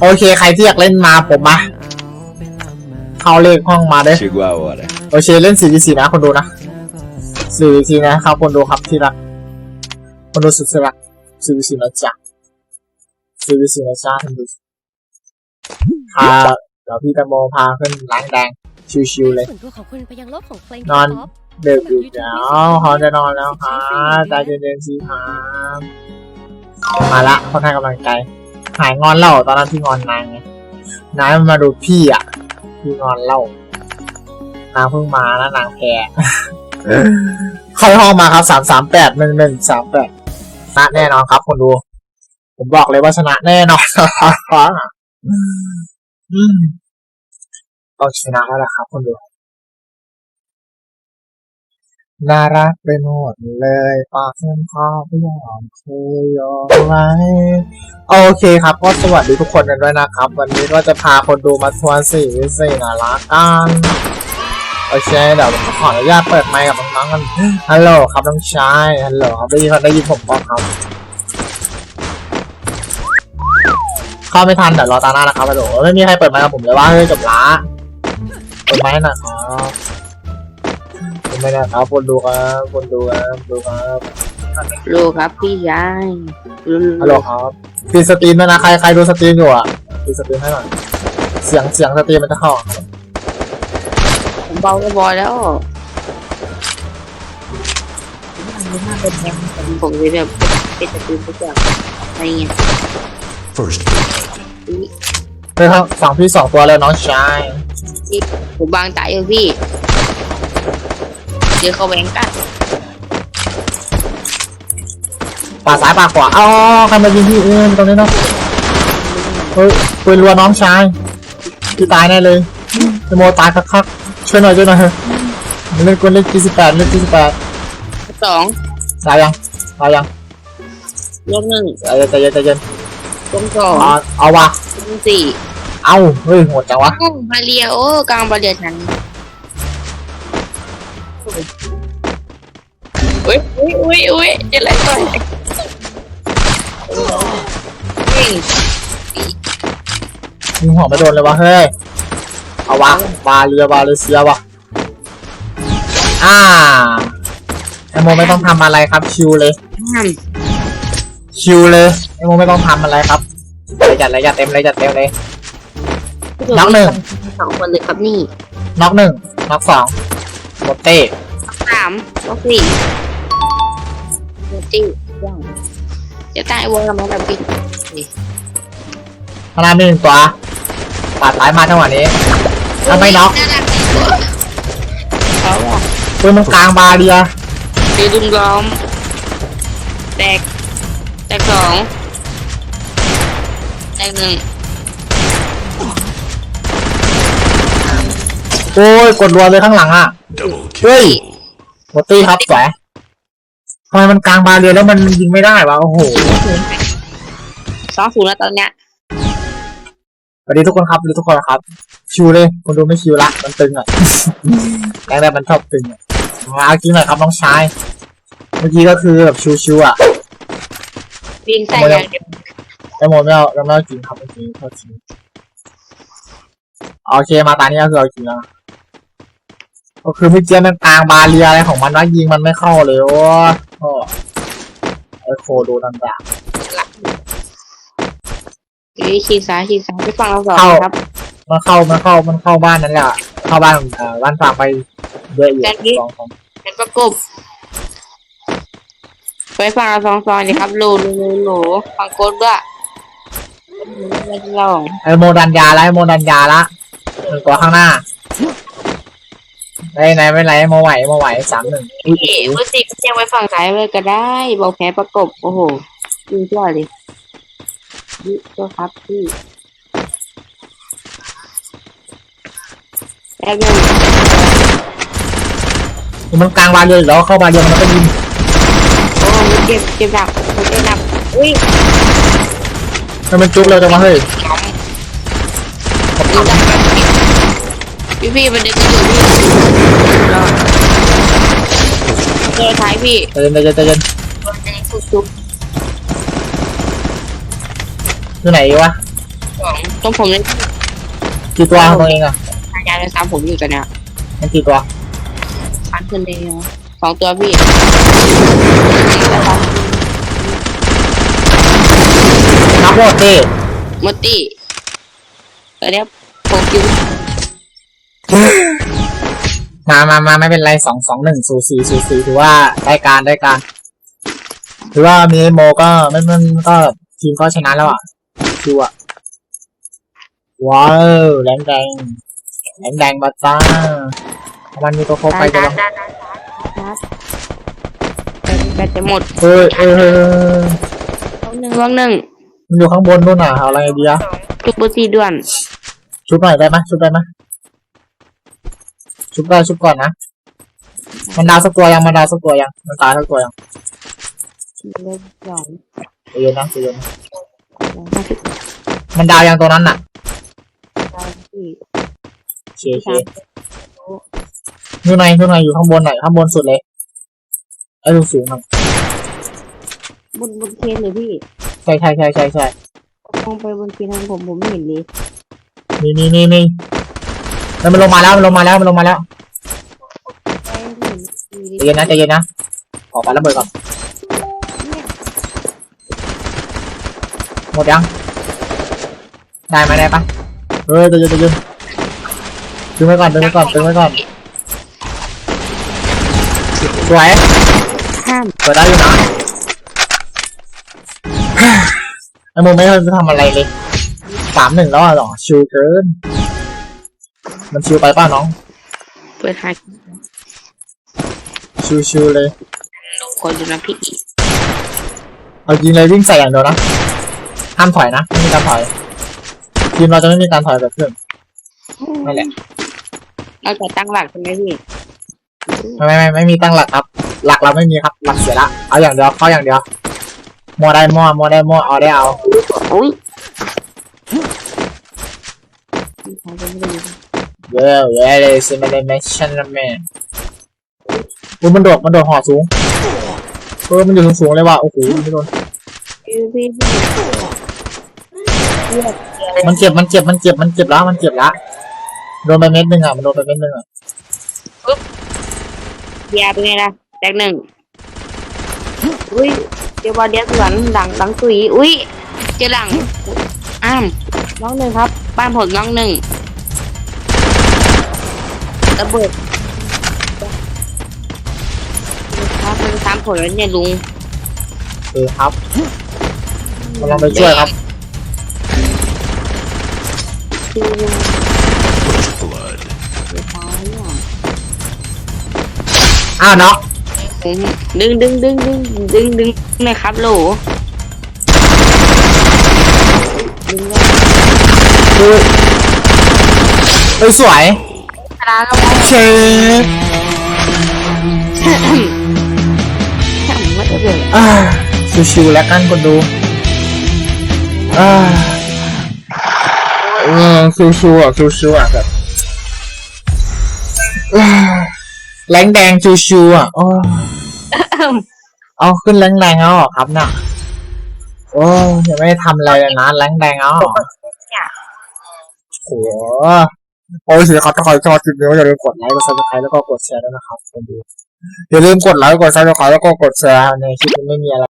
โอเค ใครที่อยากเล่นมาผมมาเข้าเลขห้องมาเด้อ Chegou a hora. โอเคเล่นสี่สี่นะคนดูนะสี่สี่นะครับคนดูครับที่รักคนดูสุดที่รักสี่สี่นะจ๊ะสี่สี่นะจ๊ะคนดูพาเดี๋ยวพี่แตงโมพาขึ้นล้างแดงชิวๆเลยส่วนตัวของคุณไปยังโลกของเพลงนอนป๊อปเด็กอยู่แล้วเขาจะนอนแล้วครับใจเย็นๆสิครับมาละค่อนข้างกำลังใจ หายงอนเล่าตอนนั้นพี่งอนนางไงนายมันมาดูพี่อะ พี่งอนเล่านางเพิ่งมานะนางแพ้เข้าห้องมาครับสามสามแปดหนึ่งหนึ่งสามแปดชนะแน่นอนครับคนดู ผมบอกเลยว่าชนะแน่นอนอืมต้องชนะแล้วล่ะครับคนดู น่ารักไปหมดเลยปากเส้นคอไม่ยอมเคยยอมไว้โอเคครับก็สวัสดีทุกคนกันด้วยนะครับ วันนี้ก็จะพาคนดูมาทัวร์สี่วิสี่น่ารักกันโอเคเดี๋ยวผมขออนุญาตเปิดไมค์กับน้องๆกันฮัลโหลครับน้องชายฮัลโหลครับได้ยินได้ยินผมป้องครับ เข้าไม่ทันเดี๋ยวรอตาหน้านะครับฮัลโหลไม่มีใครเปิดไมค์กับผมเลยว่าเฮ้ยจบละเปิดไมค์หน่อยครับ ไม่ได้ครับคนดูครับคนดูครับดูครับรู้ครับพี่ชายรู้ฮัลโหลครับปิดสตรีมด้วยนะใครใครดูสตรีมอยู่อะปิดสตรีมให้หน่อยเสียงเสียงสตรีมมันจะเข้าผมเบาก็พอแล้ว ผมเลยแบบเป็นตะกูทุกอย่างอะไรเงี้ย First เฮ้ยครับฝั่งพี่สองตัวเลยน้องชาย ผมบางตายอยู่พี่ เดี๋ยวเขาแหวงกันปาดซ้ายปาดขวาอ๋อใครมายิงพี่เอ็มตรงนี้เนาะเฮ้ยปืนรัวน้องชายพี่ตายแน่เลยจะโมตายคักๆช่วยหน่อยช่วยหน่อยเถอะเล่นกวนเล่นที่สิบแปดเล่นที่สิบแปดสองตายยังตายยังยกหนึ่งใจเย็นใจเย็นใจเย็นยกสองเอาเอาวะยกสี่เอาเฮ้ยโหดจังวะอ้าวบาเลียโอ้กลางบาเลียฉัน อุ้ยอุ้ยอุ้ยอุ้ยจะอะไรก่อนวิ่งยิงหัวไม่โดนเลยวะเฮ้ย เอาวะบาเรียบาเลเซียวะอ่าไอโมไม่ต้องทำอะไรครับชิวเลยห้ามชิวเลยไอโมไม่ต้องทำอะไรครับเลยจัดเลยจัดเต็มเลยจัดเต็มเลยน้องหนึ่งสองคนเลยครับนี่น็อกหนึ่งน็อกสอง หมดเต้สามก็สี่โมจิว่างจะตายวงละมั้งแบบพี่พนามีหนึ่งตัวปาดซ้ายมาจังหวะนี้ทำไมน็อกน่ารักดีกว่าเขาอะปืนตรงกลางบาเรียตีดุมล้อม แตก แตกสองแตกหนึ่งโอ้ย กดรัวเลยข้างหลังอะ double เฮ้ย kill. หมดตี้ครับแสทำไมมันกลางบาเรียแล้วมันยิงไม่ได้วะโอ้โหสองศูนย์แล้วตอนเนี้ยสวัสดีทุกคนครับสวัสดีทุกคนครับ ชิวเลยคนดูไม่ชิวละมันตึงอะแรงแรกมันชอบตึงอะมาเอาจริงหน่อยครับน้องชาย เมื่อกี้ก็คือแบบชิวๆอะวิ่งใส่อย่างเดียวแต่โมไม่เอาแล้วไม่เอาจริงครับเมื่อกี้โทษทีโอเคมาตานี้ก็คือเอาจริงแล้วนะ ก็คือเมื่อกี้มันกลางบาเรียอะไรของมันว่ายิงมันไม่เข้าเลยโอ้โหไอโคดูนันดาวิ่งชี้ซ้ายชี้ซ้ายไปฟังเราสองเข้าครับมันเข้ามันเข้ามันเข้าบ้านนั่นแหละเข้าบ้านเอ่อบ้านฝากไปเยอะอยู่สองสองเป็นประกบไปฟังเราสองสองดีครับโหลโหลโหลโหลฟังโค้ดด้วยไม่ได้ลองไอโมดันยาละไอโมดันยาละหนึ่งตัวข้างหน้า ได้ไหนไม่ไรไอโมไหวไอ้โมไหวสามหนึ่งเอ๋เมื่อสิเจียงไว้ฝั่งซ้ายเลยก็ได้ บอกแพ้ประกบ โอ้โหยิงด้วยเลยนี่ตัวครับพี่แป๊บนึงมันกลางบานเรียอีกแล้วเข้าบานเรียมันก็ยิงโอ้มันเจ็บเจ็บหนักมันเจ็บหนักอุ้ยให้มันจุกเลยจังวะเฮ้ยยิงหนัก พี่พี่มันเด็กอยู่พี่เจอท้ายพี่ใจเย็นใจเย็นใจเย็นมันจะยังซุกซุกอยู่ไหนวะสองตรงผมเลยกี่ตัวตัวเองอะพยายามจะซ้ำผมอยู่กันเนี่ยมันกี่ตัวฟันขึ้นเลยสองตัวพี่นับหมดดิมดตี้เออเนี้ยโปรคิว มามามาไม่เป็นไรสองสองหนึ่งสูสีสูสีถือว่าได้การได้การถือว่ามีไอ้โมก็ไม่มันก็ทีมก็ชนะแล้วอะดูอะว้าวแรงแดงแรงแดงบัตต้ามันมีตัวโคไปได้จะได้ลองได้ได้ได้แต่จะหมดเฮ้ยเฮ้ยเฮ้ยเฮ้ยลองหนึ่งลองหนึ่งมันอยู่ข้างบนนู่นน่ะเอาอะไรดีอะจุกเบอร์สี่ด่วนชุบหน่อยได้ไหมชุบได้ไหม ชุบได้ชุบก่อนนะมันดาวสักตัวยังมันดาวสักตัวยังมันตายสักตัวยังเริ่มสองใจเย็นนะใจเย็นนะห้าสิบมันดาวยังตัวนั้นน่ะสี่โอเคโอเคอยู่ไหนอยู่ไหนอยู่ข้างบนหน่อยข้างบนสุดเลยไอ้สูงสูงหน่อยบนบนเคนเลยพี่ใช่ใช่ใช่ใช่ใช่มองไปบนเคนทางผมผมไม่เห็นเลยนี่นี่นี่นี่ แล้วมันลงมาแล้วมันลงมาแล้วมันลงมาแล้วไม่เห็นมีใจเย็นนะใจเย็นนะขอไประเบิดก่อนหมดยังได้ไหมได้ปะเออใจเย็นใจเย็นดึงไว้ก่อนดึงไว้ก่อนดึงไว้ก่อนสวยห้ามเปิดได้อยู่นะไอ้โมไม่รู้จะทำอะไรเลยสามหนึ่งแล้วอะหรอชิวเกิน มันชิวไปป้าน้อง เปิดหาชิวชิวๆเลยคนดูนะพี่เอายิงเลยวิ่งใส่อย่างเดียวนะห้ามถอยนะไม่มีการถอยทีมเราจะไม่มีการถอยแบบเพื่อนนั่นแหละเราจะตั้งหลักใช่ไหมพี่ไม่ไม่ไม่ไม่มีตั้งหลักครับ หลักเราไม่มีครับหลักเสียละเอาอย่างเดียวเข้าอย่างเดียวมัวได้มัวมัวได้มัวเอาได้เอาอุ้ยพี่ชายก็ไม่ได้ยิน เย้เย้เลยซิมาเลเมชันแมนอุ้ยมันโดดมันโดดหอสูงเออมันอยู่สูงๆเลยว่ะโอ้โหไม่โดนพี่พี่พี่เลือดมันเจ็บมันเจ็บมันเจ็บมันเจ็บแล้วมันเจ็บละโดนไปเม็ดหนึ่งอะมันโดนไปเม็ดหนึ่งอะยาเป็นไงล่ะแตกหนึ่งอุ้ยเดี๋ยวบอลเดียวสวนหลังหลังตุยอุ้ยเจอหลังอ้ามน้องหนึ่งครับ บ้านผมน้องหนึ่ง ระเบิดครับมันตามผลแล้วเนี่ยลุงเออครับกำลังไปช่วยครับคือ Blood. เดี๋ยวตายเนี่ยอ้าวเนาะผมดึงดึงดึงดึงดึงดึงหน่อยครับโหลดึงเลยคือเอ้ยสวย ตาเราเชฟไม่ได้เลยอ่าชิวๆแล้วกันคนดูอ่าเออชิวๆอะชิวๆอะแบบอ่าแรงแดงชิวๆอะโอ้เอาขึ้นแรงแรงเอาเหรอครับน่ะโอ้ยังไม่ได้ทำอะไรเลยนะแรงแดงเอาเหรอโอ้ โอ้ยสิครับถ้าใครชอบคลิปนี้ก็อย่าลืมกดไลค์กดซับสไครต์แล้วก็กดแชร์ด้วยนะครับคนดูอย่าลืมกดไลค์กดซับสไครต์แล้วก็กดแชร์ในคลิปนี้ไม่มีอะไร